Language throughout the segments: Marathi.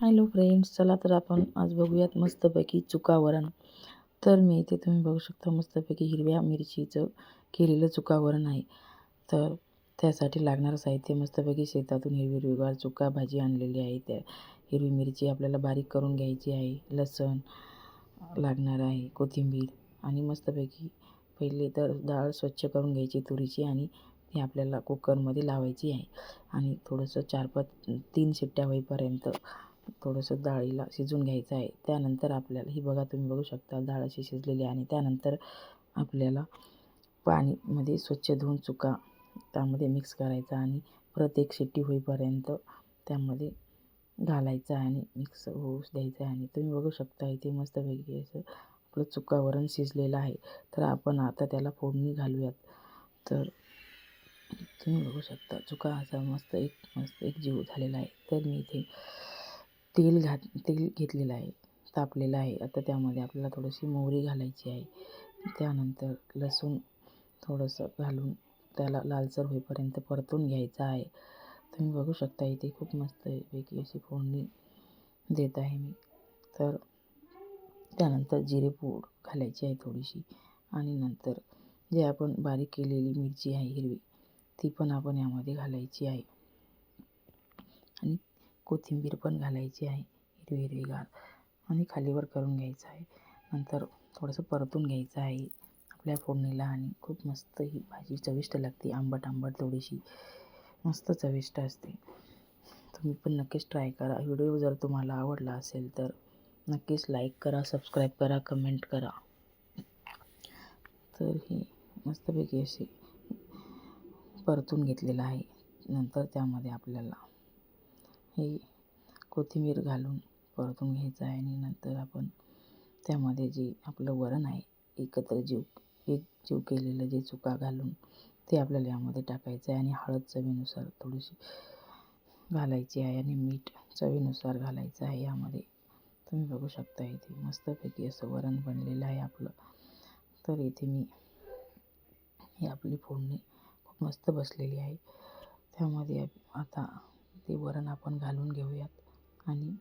हॅलो फ्रेंड्स चला तर आपण आज बघूयात मस्तपैकी चुका वरण. तर मी इथे तुम्ही बघू शकता मस्तपैकी हिरव्या मिरचीचं केलेलं चुका वरण आहे. तर त्यासाठी लागणारं साहित्य मस्तपैकी शेतातून हिरवी हिरवीगार चुका भाजी आणलेली आहे. त्या हिरवी मिरची आपल्याला बारीक करून घ्यायची आहे. लसण लागणार आहे कोथिंबीर आणि मस्तपैकी पहिले तर डाळ स्वच्छ करून घ्यायची तुरीची आणि ती आपल्याला कुकरमध्ये लावायची आहे. आणि थोडंसं चार पाच तीन शिट्ट्या होईपर्यंत थोडंसं डाळीला शिजून घ्यायचं आहे. त्यानंतर आपल्याला ही बघा तुम्ही बघू शकता डाळ अशी शिजलेली आणि त्यानंतर आपल्याला पाणीमध्ये स्वच्छ धुवून चुका त्यामध्ये मिक्स करायचा आणि परत एक शिट्टी होईपर्यंत त्यामध्ये घालायचा आहे आणि मिक्स होऊ द्यायचा आहे. आणि तुम्ही बघू शकता इथे मस्तपैकी असं आपलं चुका वरण शिजलेलं आहे. तर आपण आता त्याला फोडणी घालूयात. तर तुम्ही बघू शकता चुका असा मस्त एक मस्त एक जीव झालेला आहे. तर मी इथे तेल घात तेल घेतलेलं आहे तापलेलं आहे. आता त्यामध्ये आपल्याला थोडीशी मोहरी घालायची आहे. त्यानंतर लसूण थोडंसं घालून त्याला लालसर होईपर्यंत परतून घ्यायचं आहे. तुम्ही बघू शकता इथे खूप मस्त पैकी अशी फोडणी देत आहे मी. तर त्यानंतर जिरेपूड घालायची आहे थोडीशी. आणि नंतर जे आपण बारीक केलेली मिरची आहे हिरवी ती पण आपण यामध्ये घालायची आहे. आणि कोथिंबीर पण घालायची आहे हिरवी हिरवीगार आणि खालीवर करून घ्यायचं आहे. नंतर थोडंसं परतून घ्यायचं आहे आपल्या फोडणीला आणि खूप मस्त ही भाजी चविष्ट लागते आंबट आंबट थोडीशी. मस्त चविष्ट असते. तुम्ही पण नक्कीच ट्राय करा. व्हिडिओ जर तुम्हाला आवडला असेल तर नक्कीच लाईक करा सबस्क्राईब करा कमेंट करा. तर ही मस्तपैकी अशी परतून घेतलेलं आहे. नंतर त्यामध्ये आपल्याला हे कोथिंबीर घालून परतून घ्यायचं आहे आणि नंतर आपण त्यामध्ये जे आपलं वरण आहे एकत्र जीव एक जीव केलेलं जे चुका घालून ते आपल्याला यामध्ये टाकायचं आहे आणि हळद चवीनुसार थोडीशी घालायची आहे आणि मीठ चवीनुसार घालायचं आहे यामध्ये. तुम्ही बघू शकता इथे मस्तपैकी असं वरण बनलेलं आहे आपलं. तर इथे मी ही आपली फोडणी खूप मस्त बसलेली आहे. त्यामध्ये आता ते वरण आपण घालून घेऊयात. आणि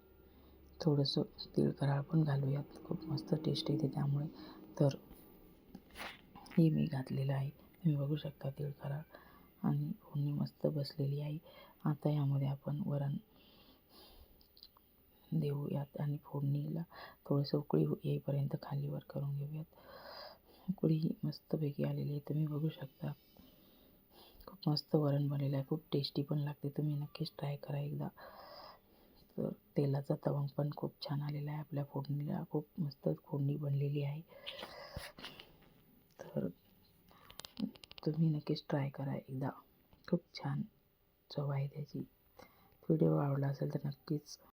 थोडंसं तीळ कराळ पण घालूयात. खूप मस्त टेस्ट येते त्यामुळे. तर हे मी घातलेलं आहे. तुम्ही बघू शकता तीळ कराळ. आणि फोडणी मस्त बसलेली आहे. आता यामध्ये आपण वरण देऊयात आणि फोडणीला थोडंसं उकळी हो- येईपर्यंत खालीवर करून घेऊयात. उकळी ही मस्तपैकी आलेली आहे. तुम्ही बघू शकता. खूप मस्त वरण बनलेलं आहे. खूप टेस्टी पण लागते. तुम्ही नक्कीच ट्राय करा एकदा. तर तेलाचा तवंग पण खूप छान आलेला आहे आपल्या फोडणीला. खूप मस्त फोडणी बनलेली आहे. तर तुम्ही नक्कीच ट्राय करा एकदा. खूप छान चव आहे त्याची. व्हिडिओ आवडला असेल तर नक्कीच